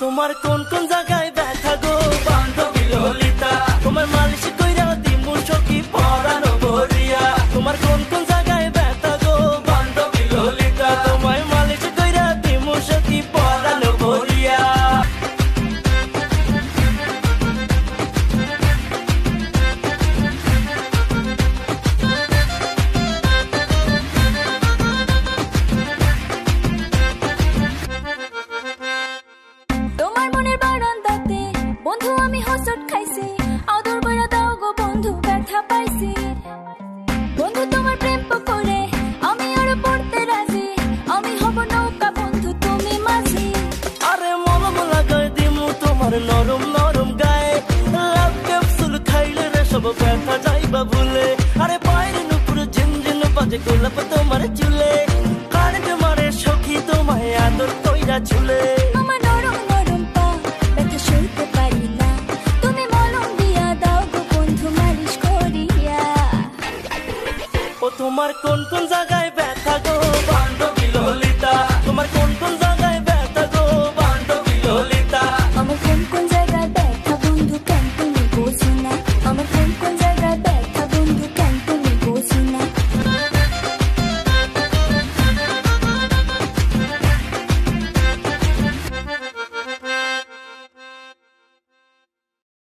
তোমার কোন কোন জায়গায় ব্যথা গো? বান্ধবী হসট খাইছি, আদর কইরা দাও গো বন্ধু, ব্যথা পাইছি। বন্ধু, তোমার প্রেম করে আমি আর পড়তে রাজি। আমি হব নৌকা বন্ধু, তুমি মাঝি। আরে মলম লাগাই দিমু তোমার নরম নরম গায়ে। লাভ ক্যাপসুল খাইলে রে সব ব্যথা যাইবা ভুলে। আরে পায়ের নুপুর ঝিনঝিন বাজে গোলাপ তোমার চুলে। ও তোমার কোন কোন জায়গায় ব্যথা গো?